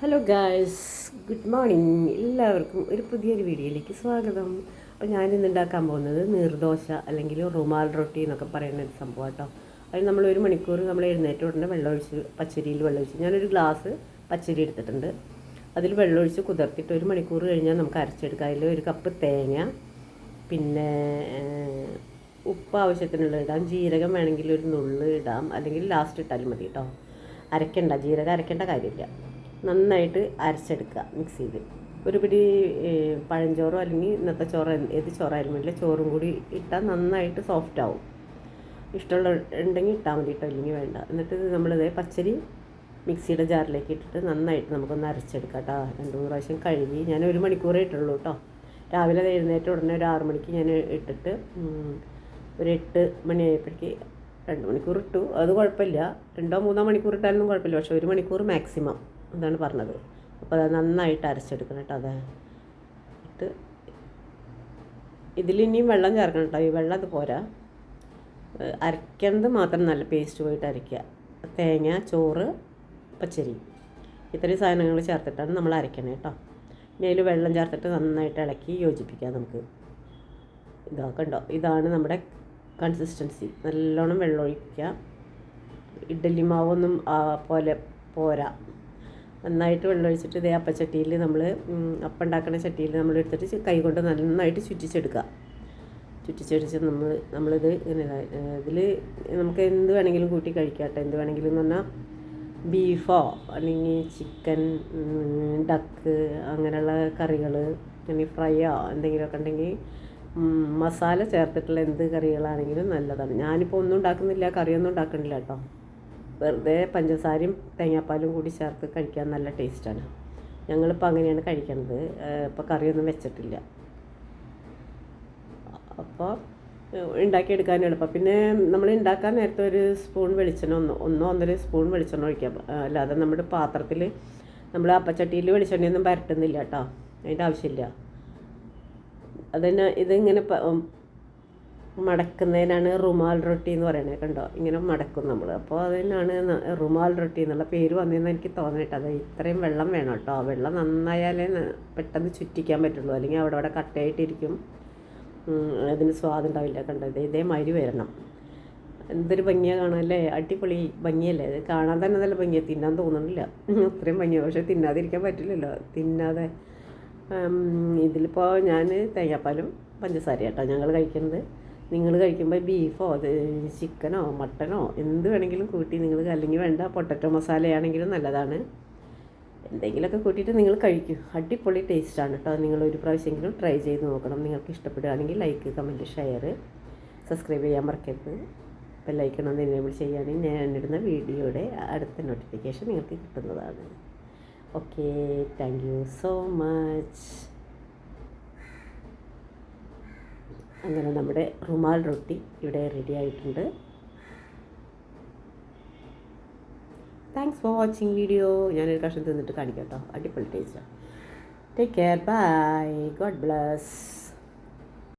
Hello guys good morning എല്ലാവർക്കും ഒരു പുതിയൊരു വീഡിയോയിലേക്ക് സ്വാഗതം. അപ്പോൾ ഞാനിന്ന് ഉണ്ടാക്കാൻ പോകുന്നത് നീർദോശ അല്ലെങ്കിൽ റുമാൽ റൊട്ടി എന്നൊക്കെ പറയുന്ന ഒരു സംഭവം കേട്ടോ അതിന് നമ്മൾ ഒരു മണിക്കൂർ നമ്മൾ എഴുന്നേറ്റ ഉടനെ വെള്ളമൊഴിച്ച് പച്ചരിയിൽ വെള്ളമൊഴിച്ച് ഞാനൊരു ഗ്ലാസ് പച്ചരി എടുത്തിട്ടുണ്ട്. അതിൽ വെള്ളമൊഴിച്ച് കുതിർത്തിട്ട് ഒരു മണിക്കൂർ കഴിഞ്ഞാൽ നമുക്ക് അരച്ചെടുക്കാം. അതിൽ ഒരു കപ്പ് തേങ്ങ പിന്നെ ഉപ്പ് ആവശ്യത്തിനുള്ള ഇടാം. ജീരകം വേണമെങ്കിൽ ഒരു നുള്ള് ഇടാം. അല്ലെങ്കിൽ ലാസ്റ്റ് ഇട്ടാലും മതി കേട്ടോ അരക്കണ്ട. ജീരകം അരക്കേണ്ട കാര്യമില്ല. നന്നായിട്ട് അരച്ചെടുക്കുക മിക്സിയിൽ ഒരു പിടി പഴഞ്ചോറോ അല്ലെങ്കിൽ ഇന്നത്തെ ചോറ് ഏത് ചോറായാലും വേണ്ടില്ല ചോറും കൂടി ഇട്ടാൽ നന്നായിട്ട് സോഫ്റ്റ് ആവും. ഇഷ്ടമുള്ള ഉണ്ടെങ്കിൽ ഇട്ടാൽ മതി കേട്ടോ ഇല്ലെങ്കിൽ വേണ്ട. എന്നിട്ട് നമ്മളിത് പച്ചരി മിക്സിയുടെ ജാറിലേക്ക് ഇട്ടിട്ട് നന്നായിട്ട് നമുക്കൊന്ന് അരച്ചെടുക്കാം കേട്ടോ രണ്ട് മൂന്ന് പ്രാവശ്യം കഴുകി ഞാൻ ഒരു മണിക്കൂറേ ഇട്ടുള്ളൂ കേട്ടോ രാവിലെ എഴുന്നേറ്റ് ഉടനെ ഒരു ആറ് മണിക്ക് ഞാൻ ഇട്ടിട്ട് ഒരു എട്ട് മണിയായപ്പോഴേക്ക് രണ്ട് മണിക്കൂർ ഇട്ടു. അത് കുഴപ്പമില്ല. രണ്ടോ മൂന്നോ മണിക്കൂർ ഇട്ടാലൊന്നും കുഴപ്പമില്ല. പക്ഷേ ഒരു മണിക്കൂർ മാക്സിമം അതാണ് പറഞ്ഞത്. അപ്പോൾ അത് നന്നായിട്ട് അരച്ചെടുക്കണം കേട്ടോ അത്. ഇട്ട് ഇതിലിനിയും വെള്ളം ചേർക്കണം കേട്ടോ. ഈ വെള്ളം അത് പോരാ. അരയ്ക്കുന്നത് മാത്രം നല്ല പേസ്റ്റ് പോയിട്ട് അരയ്ക്കുക. തേങ്ങ ചോറ് പച്ചരി. ഇത്രയും സാധനങ്ങൾ ചേർത്തിട്ടാണ് നമ്മൾ അരയ്ക്കണേ കേട്ടോ. ഇനി അതിൽ വെള്ളം ചേർത്തിട്ട് നന്നായിട്ട് ഇളക്കി യോജിപ്പിക്കാം നമുക്ക്. ഇതാക്കണ്ടോ കണ്ടോ? ഇതാണ് നമ്മുടെ കൺസിസ്റ്റൻസി നല്ലോണം വെള്ളം ഒഴിക്കുക ഇഡ്ഡലി മാവൊന്നും പോലെ പോരാ. നന്നായിട്ട് വെള്ളം ഒഴിച്ചിട്ട് ഇതേ അപ്പച്ചട്ടിയിൽ നമ്മൾ അപ്പം ഉണ്ടാക്കുന്ന ചട്ടിയിൽ നമ്മൾ എടുത്തിട്ട് കൈ കൊണ്ട് നന്നായിട്ട് ചുറ്റിച്ചെടുക്കുക. ചുറ്റിച്ചടിച്ച് നമ്മൾ നമ്മളിത് ഇങ്ങനെ ഇതിൽ നമുക്ക് എന്ത് വേണമെങ്കിലും കൂട്ടി കഴിക്കാട്ടെ എന്ത് വേണമെങ്കിലും എന്ന് പറഞ്ഞാൽ ബീഫോ അല്ലെങ്കിൽ ചിക്കൻ ഡക്ക് അങ്ങനെയുള്ള കറികൾ അല്ലെങ്കിൽ ഫ്രൈയോ എന്തെങ്കിലുമൊക്കെ ഉണ്ടെങ്കിൽ മസാല ചേർത്തിട്ടുള്ള എന്ത് കറികളാണെങ്കിലും നല്ലതാണ്. ഞാനിപ്പോൾ ഒന്നും ഉണ്ടാക്കുന്നില്ല കറിയൊന്നും ഉണ്ടാക്കുന്നില്ല കേട്ടോ. വെറുതെ പഞ്ചസാരയും തേങ്ങാപ്പാലും കൂടി ചേർത്ത് കഴിക്കാൻ നല്ല ടേസ്റ്റാണ്. ഞങ്ങളിപ്പോൾ അങ്ങനെയാണ് കഴിക്കുന്നത്. ഇപ്പോൾ കറിയൊന്നും വെച്ചിട്ടില്ല. അപ്പോൾ ഉണ്ടാക്കിയെടുക്കാൻ എളുപ്പം. പിന്നെ നമ്മൾ ഉണ്ടാക്കാൻ നേരത്തെ ഒരു സ്പൂൺ വെളിച്ചെണ്ണ ഒന്ന് ഒന്നോ ഒന്നര സ്പൂൺ വെളിച്ചെണ്ണ ഒഴിക്കാം. അല്ലാതെ നമ്മുടെ പാത്രത്തിൽ നമ്മൾ അപ്പച്ചട്ടിയിൽ വെളിച്ചെണ്ണയൊന്നും പരട്ടുന്നില്ല കേട്ടോ. അതിന്റെ ആവശ്യമില്ല. അതിന് ഇതിങ്ങനെ മടക്കുന്നതിനാണ് റുമാൽ റൊട്ടി എന്ന് പറയുന്നത് കണ്ടോ? ഇങ്ങനെ മടക്കും നമ്മൾ അപ്പോൾ അതിനാണ് റുമാൽ റൊട്ടി എന്നുള്ള പേര് വന്നതെന്ന് എനിക്ക് തോന്നിയിട്ട് അത് ഇത്രയും വെള്ളം വേണം കേട്ടോ. വെള്ളം നന്നായാലേ പെട്ടെന്ന് ചുറ്റിക്കാൻ പറ്റുള്ളൂ. അല്ലെങ്കിൽ അവിടെ അവിടെ കട്ടയായിട്ടിരിക്കും. അതിന് സ്വാദുണ്ടാവില്ല കണ്ടോ? ഇതേ ഇതേമാതിരി വരണം. എന്തൊരു ഭംഗിയാണ് കാണാനല്ലേ അടിപൊളി ഭംഗിയല്ലേ? ഇത് കാണാൻ തന്നെ നല്ല ഭംഗിയാണ് തിന്നാൻ തോന്നുന്നില്ല അത്രയും ഭംഗിയാണ് പക്ഷേ തിന്നാതിരിക്കാൻ പറ്റില്ലല്ലോ. തിന്നാതെ ഇതിലിപ്പോൾ ഞാൻ തേങ്ങാപ്പാലും പഞ്ചസാര കേട്ടോ ഞങ്ങൾ കഴിക്കുന്നത് നിങ്ങൾ കഴിക്കുമ്പോൾ ബീഫോ അത് ചിക്കനോ മട്ടനോ എന്ത് വേണമെങ്കിലും കൂട്ടി നിങ്ങൾ അല്ലെങ്കിൽ വേണ്ട പൊട്ടറ്റോ മസാലയാണെങ്കിലും നല്ലതാണ്. എന്തെങ്കിലുമൊക്കെ കൂട്ടിയിട്ട് നിങ്ങൾ കഴിക്കൂ. അടിപൊളി ടേസ്റ്റാണ് കേട്ടോ. നിങ്ങൾ ഒരു പ്രാവശ്യമെങ്കിലും ട്രൈ ചെയ്ത് നോക്കണം. നിങ്ങൾക്ക് ഇഷ്ടപ്പെടുകയാണെങ്കിൽ ലൈക്ക് കമന്റ് ഷെയർ സബ്സ്ക്രൈബ് ചെയ്യാൻ മറക്കരുത്. ബെല്ലൈക്കൺ ഒന്ന് എനേബിൾ ചെയ്യുകയാണെങ്കിൽ ഞാൻ ഇടുന്ന വീഡിയോയുടെ അടുത്ത നോട്ടിഫിക്കേഷൻ നിങ്ങൾക്ക് കിട്ടുന്നതാണ്. Okay thank you so much അങ്ങനെ നമ്മുടെ റുമാൽ റൊട്ടി ഇവിടെ റെഡി ആയിട്ടുണ്ട്. താങ്ക്സ് ഫോർ വാച്ചിങ് വീഡിയോ ഞാനൊരു കഷ്ണം തിന്നിട്ട് കാണിക്കാം കേട്ടോ അടിപൊളി ടേസ്റ്റാണ് take care bye god bless